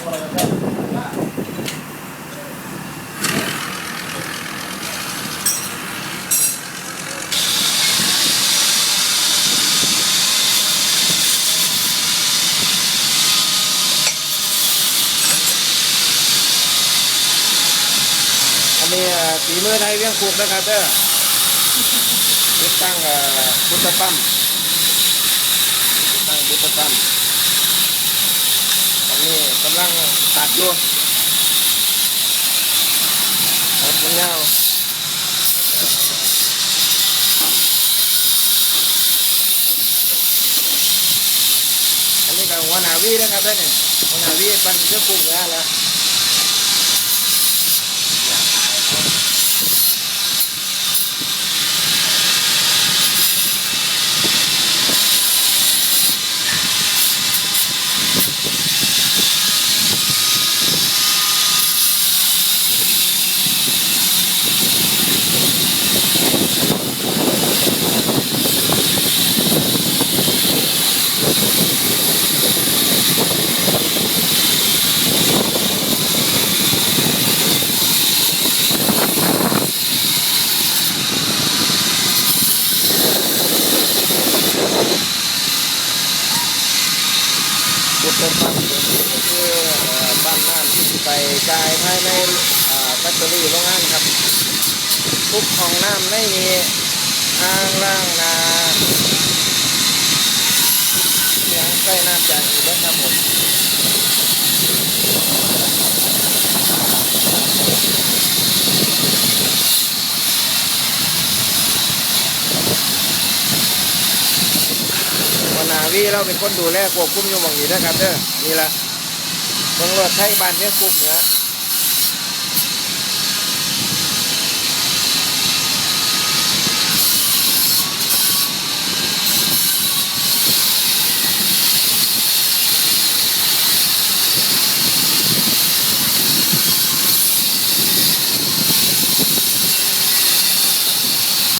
อันนี้ฝีมือไทยเวียงคุกนะครับเด้อติดตั้งพุทธปั้มติดตั้งพุทธปั้ม กำลังตัดอยู่ตัดมันยาวอันนี้ก็หัวหน้าวีนะครับเด้อเนี่ยหัวหน้าวีปั้นเรื่องคุกแล้วแล้ว บุตรปั๊มก็คือเอ่อปั๊มน้ำที่ไปจ่ายภายในอ่าแฟคทอรี่โรงงานครับ ทุกของน้ำไม่มีอ่างล่างนาเสียงใกล้น้ำจากอีกแล้วครับผม วันนาวีเราเป็นคนดูแลควบคุมอยู่หมองนี้นะครับเด้อนี่ละเมืองรถไทยบ้านเนี้ยคุมเนี่ย